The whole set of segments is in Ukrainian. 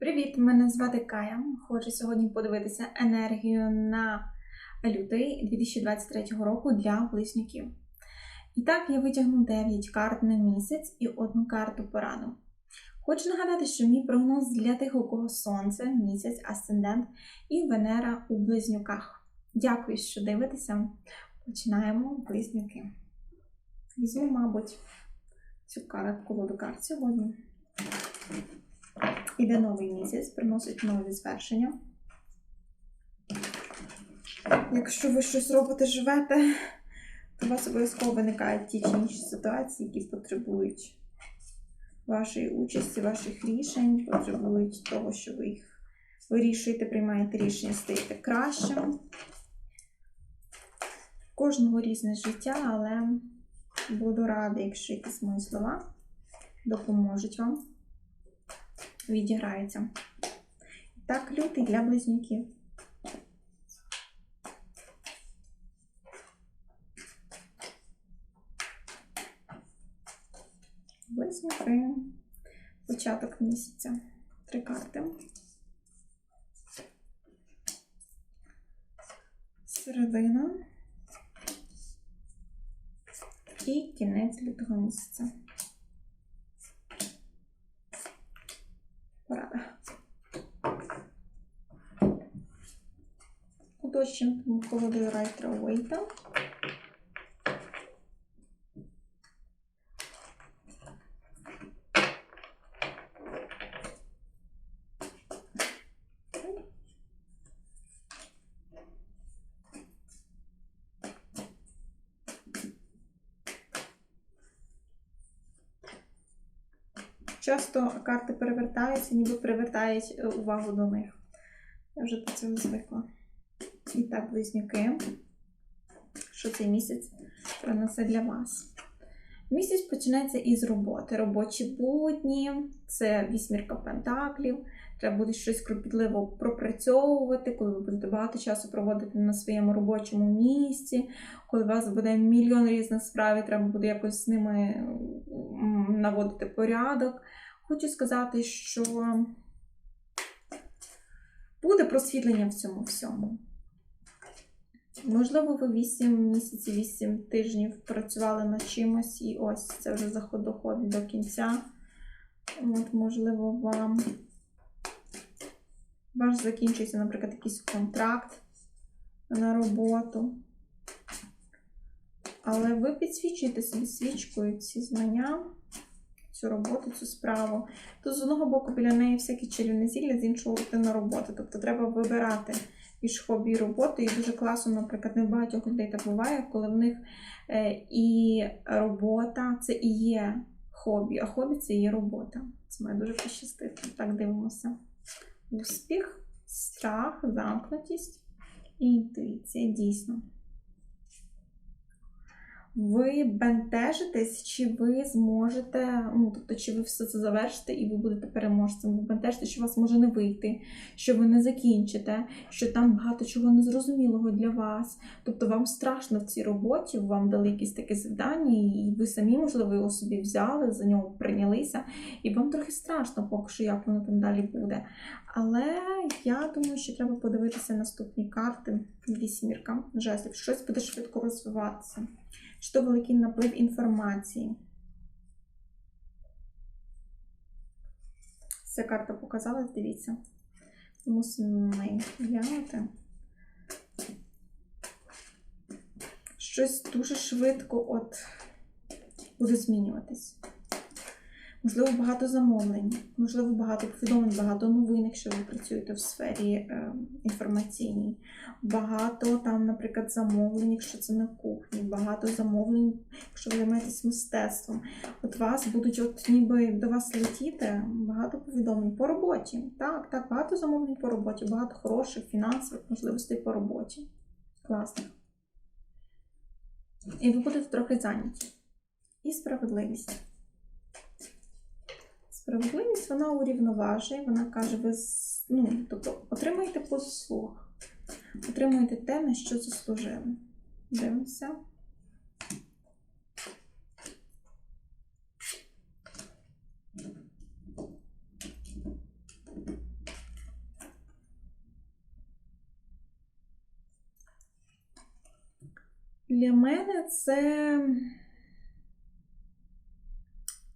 Привіт! Мене звати Кая. Хочу сьогодні подивитися енергію на лютий 2023 року для близнюків. І так, я витягну 9 карт на місяць і одну карту пораду. Хочу нагадати, що мій прогноз для тих, у кого сонце, місяць, асцендент і Венера у близнюках. Дякую, що дивитеся. Починаємо близнюки. Візьму, мабуть, цю карту колоду карт сьогодні. Іде новий місяць, приносить нові звершення. Якщо ви щось робите, живете, то у вас обов'язково виникають ті чи інші ситуації, які потребують вашої участі, ваших рішень, потребують того, що ви їх вирішуєте, приймаєте рішення, стаєте кращим. Кожного різне життя, але буду рада, якщо якісь мої слова допоможуть вам відіграється. Так, лютий для близнюків. Близнюки. Початок місяця. Три карти. Середина. І кінець лютого місяця. порада. Уточнюємо колодою Райтера Уейта. Часто карти перевертаються, ніби привертають е, увагу до них. Я вже до цього звикла. І так, близнюки, що цей місяць принесе для вас. Місяць починається із роботи. Робочі будні, це вісьмірка пентаклів. Треба буде щось кропітливо пропрацьовувати, коли ви будете багато часу проводити на своєму робочому місці, коли у вас буде мільйон різних справ, і треба буде якось з ними наводити порядок. Хочу сказати, що буде просвітлення в цьому всьому. Можливо, ви 8 місяців, 8 тижнів працювали над чимось, і ось це вже заход доходить до кінця. От, можливо, вам ваш закінчується, наприклад, якийсь контракт на роботу. Але ви підсвічуєте собі свічкою ці знання, цю роботу, цю справу. То з одного боку біля неї всякі чарівне зілля, з іншого рутинна робота. Тобто треба вибирати між хобі і роботою. І дуже класно, наприклад, не в багатьох людей так буває, коли в них е, і робота це і є хобі, а хобі це і є робота. Це має дуже пощастити. Так дивимося. Успіх, страх, замкнутість і інтуїція дійсно. Ви бентежитесь, чи ви зможете, ну тобто, чи ви все це завершите і ви будете переможцем. Ви бентежите, що вас може не вийти, що ви не закінчите, що там багато чого незрозумілого для вас. Тобто вам страшно в цій роботі, вам дали якісь таке завдання, і ви самі, можливо, його собі взяли, за нього прийнялися, і вам трохи страшно, поки що, як воно там далі буде. Але я думаю, що треба подивитися наступні карти. Вісьмірка жезлів. Щось буде швидко розвиватися. Що великий наплив інформації. Ця карта показалась, дивіться. Мусимо глянути. Щось дуже швидко от буде змінюватись. Можливо, багато замовлень, можливо, багато повідомлень, багато новин, якщо ви працюєте в сфері е, інформаційній. Багато там, наприклад, замовлень, якщо це на кухні, багато замовлень, якщо ви займаєтесь мистецтвом. От вас будуть, от ніби до вас летіти, багато повідомлень по роботі. Так, так, багато замовлень по роботі, багато хороших фінансових можливостей по роботі. Класно. І ви будете трохи зайняті. І справедливість. Справедливість вона урівноважує, вона каже, ви ну, тобто отримаєте послуг, отримуєте те, на що заслужили. Дивимося. Для мене це.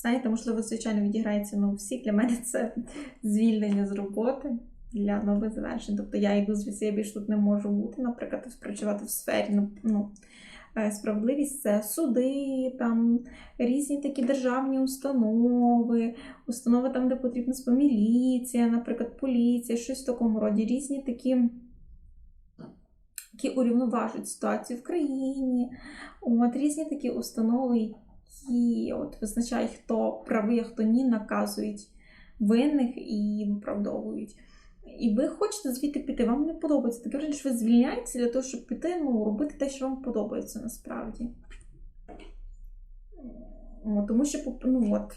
Знаєте, можливо, звичайно, відіграється на всіх. Для мене це звільнення з роботи для нових завершень. Тобто я йду звідси, я більш тут не можу бути, наприклад, працювати в сфері ну, е, справедливість це суди, там різні такі державні установи, установи там, де потрібна міліція, наприклад, поліція, щось в такому роді, різні такі. Які урівноважують ситуацію в країні, от різні такі установи, які от визначають, хто правий, а хто ні, наказують винних і виправдовують. І ви хочете звідти піти, вам не подобається. Таке враження, що ви звільняєтеся для того, щоб піти, ну, робити те, що вам подобається насправді. О, тому що ну, от,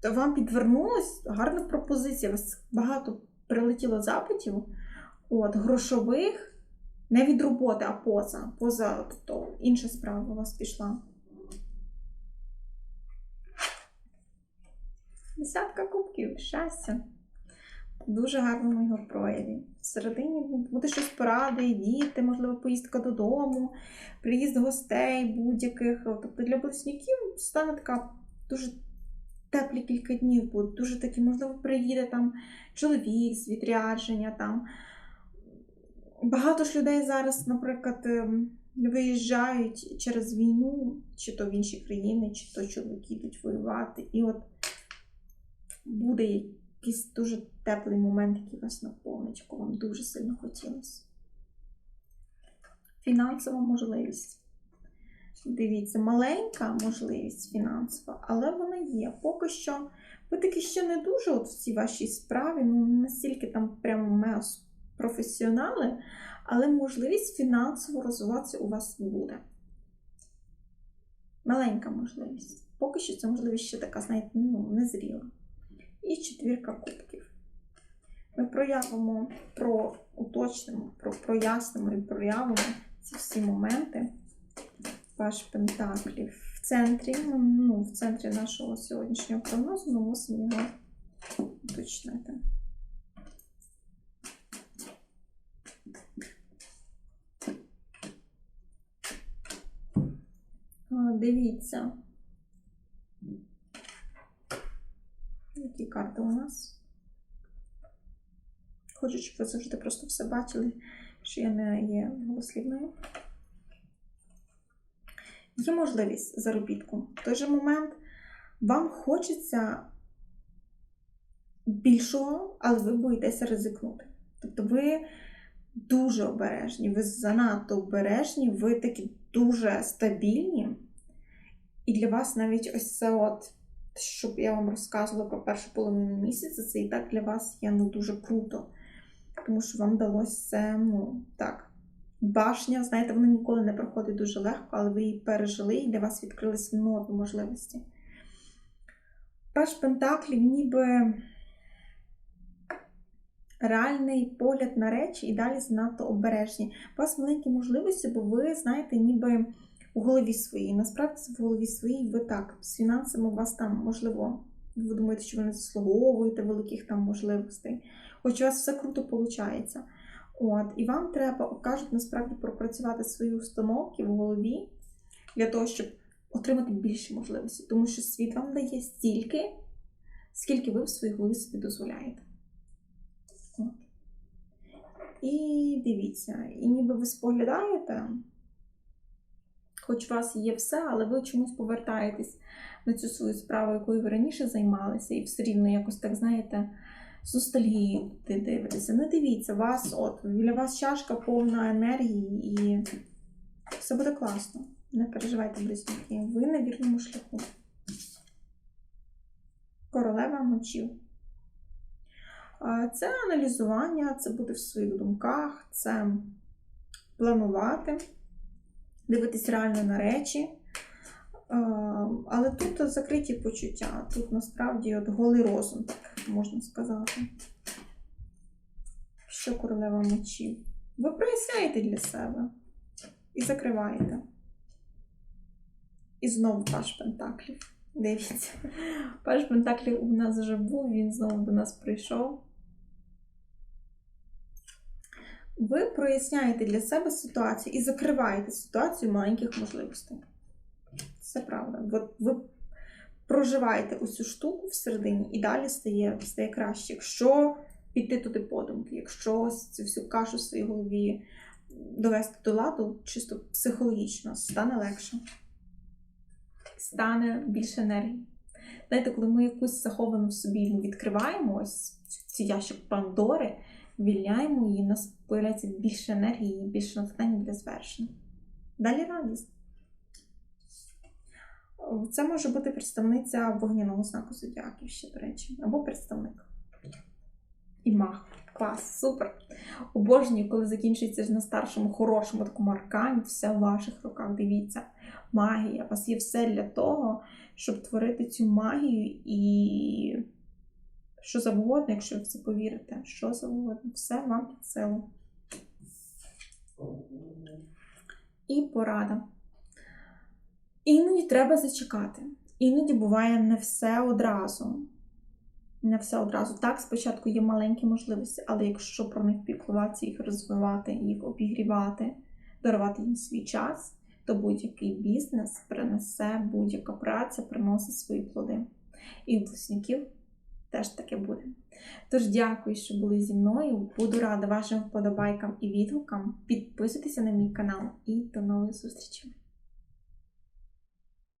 то вам підвернулась гарна пропозиція. Вас багато прилетіло запитів, от, грошових, не від роботи, а поза. Поза, тобто інша справа у вас пішла. Десятка кубків, щастя. Дуже гарному його прояві. Всередині буде щось поради, діти, можливо, поїздка додому, приїзд гостей будь-яких. Тобто для близнюків стане така дуже теплі кілька днів будуть. Дуже такі, можливо, приїде там чоловік з відрядження. там. Багато ж людей зараз, наприклад, ем, виїжджають через війну, чи то в інші країни, чи то чоловіки йдуть воювати. І от буде якийсь дуже теплий момент, який вас наповнить, якого вам дуже сильно хотілося. Фінансова можливість. Дивіться, маленька можливість фінансова, але вона є. Поки що ви таки ще не дуже от в цій вашій справі, ну настільки там прямо мега професіонали, але можливість фінансово розвиватися у вас буде. Маленька можливість. Поки що ця можливість ще така, знаєте, ну, незріла. І четвірка кубків. Ми проявимо, про уточнимо, про прояснимо і проявимо ці всі моменти. Ваш пентаклів в центрі, ну, в центрі нашого сьогоднішнього прогнозу ми мусимо його уточнити. Дивіться. Які карти у нас? Хочу, щоб ви завжди просто все бачили, що я не є голослівною. Є можливість заробітку. В той же момент вам хочеться більшого, але ви боїтеся ризикнути. Тобто ви дуже обережні, ви занадто обережні, ви такі дуже стабільні. І для вас навіть ось це от щоб я вам розказувала про першу половину місяця, це і так для вас є ну, дуже круто. Тому що вам вдалося це, ну, так. Башня, знаєте, вона ніколи не проходить дуже легко, але ви її пережили, і для вас відкрилися нові можливості. Паш Пентаклів ніби реальний погляд на речі і далі занадто обережні. У вас маленькі можливості, бо ви, знаєте, ніби у голові своїй. Насправді в голові своїй ви так, з фінансами у вас там, можливо, ви думаєте, що ви не заслуговуєте великих там можливостей. Хоч у вас все круто виходить. От, І вам треба, кажуть, насправді пропрацювати свої установки в голові для того, щоб отримати більше можливості. Тому що світ вам дає стільки, скільки ви в своїй голові собі дозволяєте. От. І дивіться, і ніби ви споглядаєте хоч у вас є все, але ви чомусь повертаєтесь на цю свою справу, якою ви раніше займалися, і все рівно якось так, знаєте, з ностальгією ти дивитеся. Не дивіться, вас, от, біля вас чашка повна енергії, і все буде класно. Не переживайте, близнюки. Ви на вірному шляху. Королева мочів. Це аналізування, це буде в своїх думках, це планувати дивитись реально на речі. Але тут закриті почуття, тут насправді от голий розум, так можна сказати. Що королева мечів? Ви проясняєте для себе і закриваєте. І знову паш Пентаклів. Дивіться, паш Пентаклів у нас вже був, він знову до нас прийшов. Ви проясняєте для себе ситуацію і закриваєте ситуацію маленьких можливостей. Це правда. Ви проживаєте усю штуку всередині і далі стає, стає краще. Якщо піти туди подумки, якщо цю всю кашу в своїй голові довести до ладу, чисто психологічно, стане легше. Стане більше енергії. Знаєте, коли ми якусь заховану в собі відкриваємо ось цей ящик Пандори, вільняємо її, у нас появляється більше енергії і більше натхнення для звершень. Далі радість. Це може бути представниця вогняного знаку зодіаків ще, до речі, або представник. І мах. Клас, супер. Обожнюю, коли закінчується ж на старшому, хорошому такому аркані, все в ваших руках. Дивіться, магія. У вас є все для того, щоб творити цю магію і що завгодно, якщо ви в це повірите, що завгодно, все вам під силу. І порада. Іноді треба зачекати. Іноді буває не все одразу. Не все одразу. Так, спочатку є маленькі можливості, але якщо про них піклуватися, їх розвивати, їх обігрівати, дарувати їм свій час, то будь-який бізнес принесе, будь-яка праця приносить свої плоди. І у близнюків теж таке буде. Тож дякую, що були зі мною. Буду рада вашим вподобайкам і відгукам. Підписуйтеся на мій канал і до нових зустрічей!